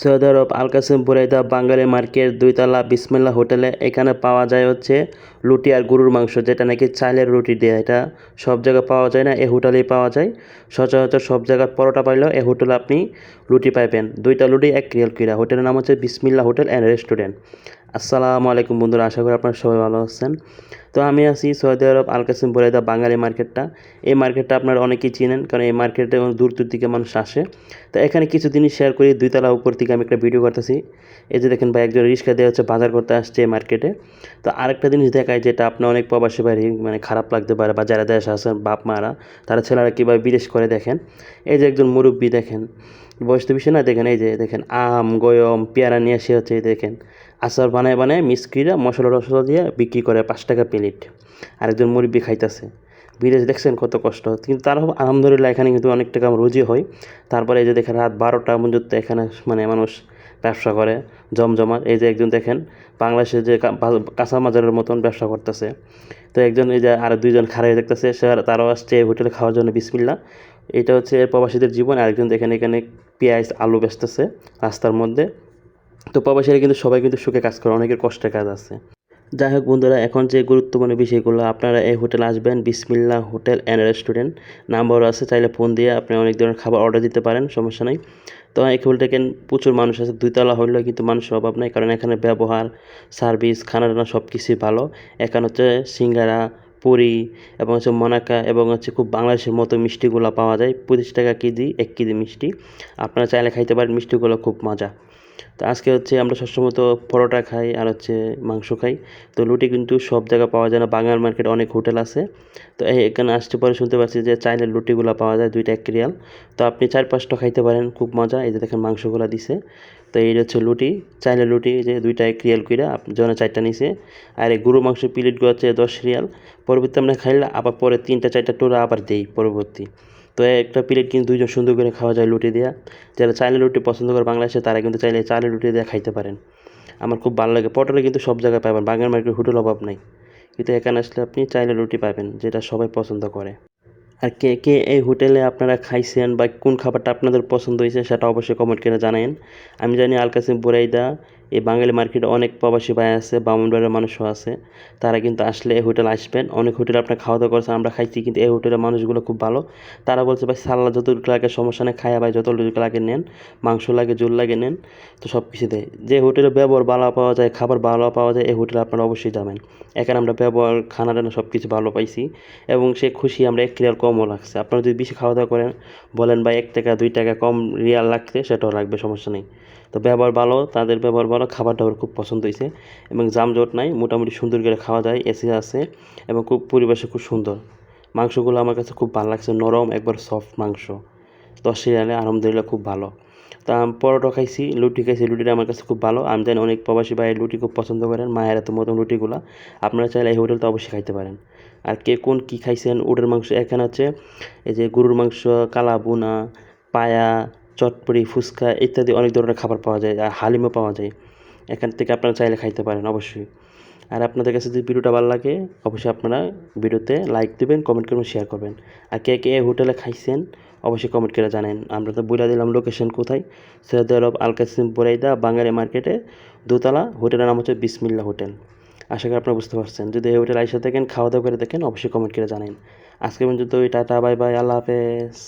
Saudi of Al Qassim Buraidah Bengali market দুইতলা বিসমিল্লা হোটেলে এখানে পাওয়া যায় হচ্ছে লুটি আর গরুর মাংস, যেটা নাকি চালের রুটি দেয়। এটা সব জায়গায় পাওয়া যায় না, এ হোটেলেই পাওয়া যায়। সচরাচর সব জায়গার পরোটা পাইলেও এ হোটেলে আপনি লুটি পাইবেন। দুইটা লুটি এক রিয়াল কিরা। হোটেলের নাম হচ্ছে বিসমিল্লা হোটেল অ্যান্ড রেস্টুরেন্ট। আসসালামু আলাইকুম বন্ধুরা, আশা করি আপনারা সবাই ভালো আছেন। তো আমি আছি Saudi Arab Al Qassim Buraidah Bengali মার্কেটটা। এই মার্কেটটা আপনারা অনেকেই চিনেন, কারণ এই মার্কেটে অনেক দূর দূর থেকে মানুষ আসে। তো এখানে কিছু জিনিস শেয়ার করি, দুইতলা উপর থেকে আমি একটা ভিডিও করতেছি। এই যে দেখেন ভাই, একজন রিক্সা দেওয়া হচ্ছে বাজার করতে আসছে এই মার্কেটে তো আরেকটা জিনিস দেখায় যেটা আপনার অনেক প্রবাসী বাড়ি মানে খারাপ লাগতে পারে বা যারা দেশে আসেন বাপ মারা তারা ছেলেরা কীভাবে বিদেশ করে দেখেন। এই যে একজন মুরব্বী দেখেন। বয়স তো বেশি না, দেখেন এই যে, দেখেন আম, গয়ম, পেয়ারা নিয়ে এসে হচ্ছে দেখেন। আচার বানায় বানায় মিস্ক্রিরা মশলা টশলা দিয়ে বিক্রি করে পাঁচ টাকা প্লেট। আরেকজন মুরব্বী খাইতেছে। বিদেশ দেখছেন কত কষ্ট। কিন্তু তার আলহামদুলিল্লাহ এখানে কিন্তু অনেক টাকা রুজি হয়। তারপরে এই যে দেখেন রাত বারোটা পর্যন্ত এখানে মানে মানুষ ব্যবসা করে, জমজমাট। এই যে একজন দেখেন বাংলাদেশে যে কাঁচা বাজারের মতন ব্যবসা করতেছে। তো একজন এই যে আর দুইজন খারাই দেখতেছে, সে তারাও আসছে হোটেলে খাওয়ার জন্য বিসমিল্লা এটা হচ্ছে প্রবাসীদের জীবন, আরেকজন দেখেন এখানে পেঁয়াজ, আলু বেচতেছে রাস্তার মধ্যে। তো প্রবাসীরা কিন্তু সবাই কিন্তু সুখে কাজ করে, অনেকের কষ্টের কাজ আছে। যাই হোক বন্ধুরা, এখন যে গুরুত্বপূর্ণ বিষয়গুলো, আপনারা এই হোটেল আসবেন বিসমিল্লা হোটেল অ্যান্ড রেস্টুরেন্ট। নাম্বারও আছে, চাইলে ফোন দিয়ে আপনি অনেক ধরনের খাবার অর্ডার দিতে পারেন, সমস্যা নেই। তো এই হোটেলটা প্রচুর মানুষ আছে, দুইতলা হলেও কিন্তু মানুষের অভাব নেই, কারণ এখানে ব্যবহার, সার্ভিস খানা টানা সব কিছুই ভালো। এখানে হচ্ছে সিঙ্গারা পুরি এবং হচ্ছে মোনাকা এবং হচ্ছে খুব বাংলাদেশের মতো মিষ্টিগুলো পাওয়া যায়। পঁচিশ টাকা কেজি, এক কেজি মিষ্টি। আপনারা চাইলে খাইতে পারেন, মিষ্টিগুলো খুব মজা। তো আজকে হচ্ছে আমরা সবসময় তো পরোটা খাই আর হচ্ছে মাংস খাই। তো লুটি কিন্তু সব জায়গায় পাওয়া যায় না। বাঙাল মার্কেট অনেক হোটেল আছে। তো এই এখানে আসতে পরে শুনতে পাচ্ছি যে চাইলের লুটিগুলো পাওয়া যায় দুইটা এক তো আপনি চার পাঁচটা খাইতে পারেন, খুব মজা। এই যে দেখেন মাংসগুলো দিছে। তো এই হচ্ছে লুটি চাইলের লুটি যে দুইটা এক রিয়াল করে জনে চারটা নিছে। আর এই গরু মাংস প্লেটগুলো হচ্ছে দশ রিয়াল। পরবর্তী আমরা খাইলে আবার পরে তিনটা চারটা টোরা আবার দেই পরবর্তী। তো একটা প্লেট কিন্তু দুইজন সুন্দর করে খাওয়া যায় লুটি দেওয়া যারা চাইলে রুটি পছন্দ করে বাংলাদেশে, তারা কিন্তু চাইলে চালের রুটি দিয়ে খাইতে পারেন। আমার খুব ভালো লাগে। পটলে কিন্তু সব জায়গায় পাবেন। বাঙাল মার্কেট হোটেল অভাব নাই। কিন্তু এখানে আসলে আপনি চাইলে রুটি পাবেন, যেটা সবাই পছন্দ করে। আর কে কে এই হোটেলে আপনারা খাইছেন বা কোন খাবারটা আপনাদের পছন্দ হয়েছে, সেটা অবশ্যই কমেন্ট করে জানান আমি জানি আলকাসিম বুরাইদা এই বাঙালি মার্কেটে অনেক প্রবাসী ভাই আছে বামুনবাড়ির মানুষও আছে। তারা কিন্তু আসলে এই হোটেল আসবেন। অনেক হোটেলে আপনার খাওয়া দাওয়া করছে, আমরা খাইছি, কিন্তু এই হোটেলের মানুষগুলো খুব ভালো। তারা বলছে, ভাই সাল্লা যতটুকু লাগে, সমস্যা নেই, খায়া ভাই, যতটুকু লাগে নেন। মাংস লাগে জোল লাগে নেন। তো সব কিছু দেয়। যে হোটেলে ব্যবহার ভালো পাওয়া যায়, খাবার ভালো পাওয়া যায়, এই হোটেলে আপনারা অবশ্যই যাবেন। এখানে আমরা ব্যবহার, খানা টানা সব কিছু ভালো পাইছি এবং সে খুশি, আমরা এক রিয়াল কমও লাগছে। আপনারা যদি বেশি খাওয়া দাওয়া করেন, বলেন, ভাই, এক টাকা, দুই টাকা কম রিয়াল লাগছে সেটাও লাগবে, সমস্যা নেই। তো ব্যবহার ভালো, তাদের ব্যবহার ভালো খাবার দাবার খুব পছন্দ হয়েছে। এবং জামজট নাই, মোটামুটি সুন্দর করে খাওয়া যায়, এসি আছে এবং খুব পরিবেশে খুব সুন্দর। মাংসগুলো আমার কাছে খুব ভালো লাগছে, নরম, একবার সফট মাংস। দশ রিয়ালে আলহামদুলিল্লাহ খুব ভালো। তা পরোটা খাইছি, লুটি খাইছি, লুটিটা আমার কাছে খুব ভালো। আমি জানি অনেক প্রবাসী ভাই লুটি খুব পছন্দ করেন, মায়ের এত মতন লুটিগুলো। আপনারা চাইলে এই হোটেলটা অবশ্যই খাইতে পারেন। আর কে কোন কী খাইছেন, উটের মাংস এখানে হচ্ছে এই যে গরুর মাংস কালা বুনা পায়া চটপড়ি ফুচকা ইত্যাদি অনেক ধরনের খাবার পাওয়া যায়, আর হালিমও পাওয়া যায়। এখান থেকে আপনারা চাইলে খাইতে পারেন অবশ্যই। আর আপনাদের কাছে যদি ভিডিওটা ভালো লাগে, অবশ্যই আপনারা ভিডিওতে লাইক দেবেন কমেন্ট করবেন শেয়ার করবেন। আর কে কে হোটেলে খাইছেন, অবশ্যই কমেন্ট করে জানেন আমরা তো বলে দিলাম লোকেশন কোথায়? সৈয়দ আরব আল কাসিম বুরাইদা বাঙালি মার্কেটে, দোতলা। হোটেলের নাম হচ্ছে বিসমিল্লা হোটেল। আশা করি আপনারা বুঝতে পারছেন। যদি এই হোটেল আইসা থাকেন খাওয়া দাওয়া করে দেখেন অবশ্যই কমেন্ট করে জানেন আজকে পর্যন্ত টাটা বাই বাই আল্লাহ হাফেজ।